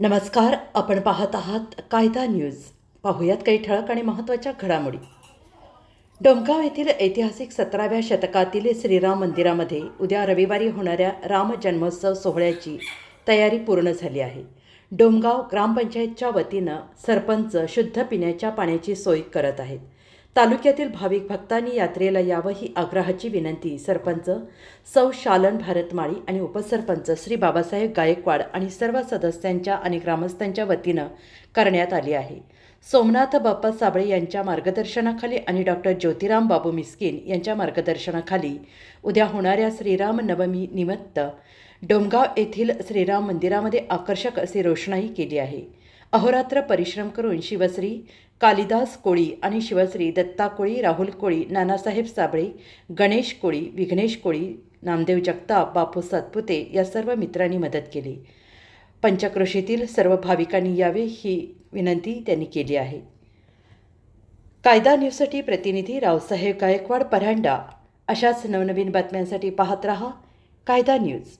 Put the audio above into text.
नमस्कार आपण पाहत आहात कायदा न्यूज. पाहूयात काही ठळक आणि महत्त्वाच्या घडामोडी. डोमगाव येथील ऐतिहासिक सतराव्या शतकातील श्रीराम मंदिरामध्ये उद्या रविवारी होणाऱ्या राम जन्मोत्सव सोहळ्याची तयारी पूर्ण झाली आहे. डोमगाव ग्रामपंचायतच्या वतीनं सरपंच शुद्ध पिण्याच्या पाण्याची सोय करत आहेत. तालुक्यातील भाविक भक्तांनी यात्रेला यावं ही आग्रहाची विनंती. सरपंच सौ शालन भारतमाळी आणि उपसरपंच श्री बाबासाहेब गायकवाड आणि सर्व सदस्यांच्या आणि ग्रामस्थांच्या वतीनं करण्यात आली आहे. सोमनाथ बाप्पा साबळे यांच्या मार्गदर्शनाखाली आणि डॉक्टर ज्योतिराम बाबू मिस्किन यांच्या मार्गदर्शनाखाली उद्या होणाऱ्या श्रीराम नवमी निमित्त डोमगाव येथील श्रीराम मंदिरामध्ये आकर्षक अशी रोषणाई केली आहे. अहोरात्र परिश्रम करून शिवश्री कालिदास कोळी आणि शिवश्री दत्ता कोळी राहुल कोळी नानासाहेब साबळे गणेश कोळी विघ्नेश कोळी नामदेव जगताप बापू सातपुते या सर्व मित्रांनी मदत केली. पंचक्रोशीतील सर्व भाविकांनी यावे ही विनंती त्यांनी केली आहे. कायदा न्यूजसाठी प्रतिनिधी रावसाहेब गायकवाड परांडा. अशाच नवनवीन बातम्यांसाठी पाहत रहा कायदा न्यूज.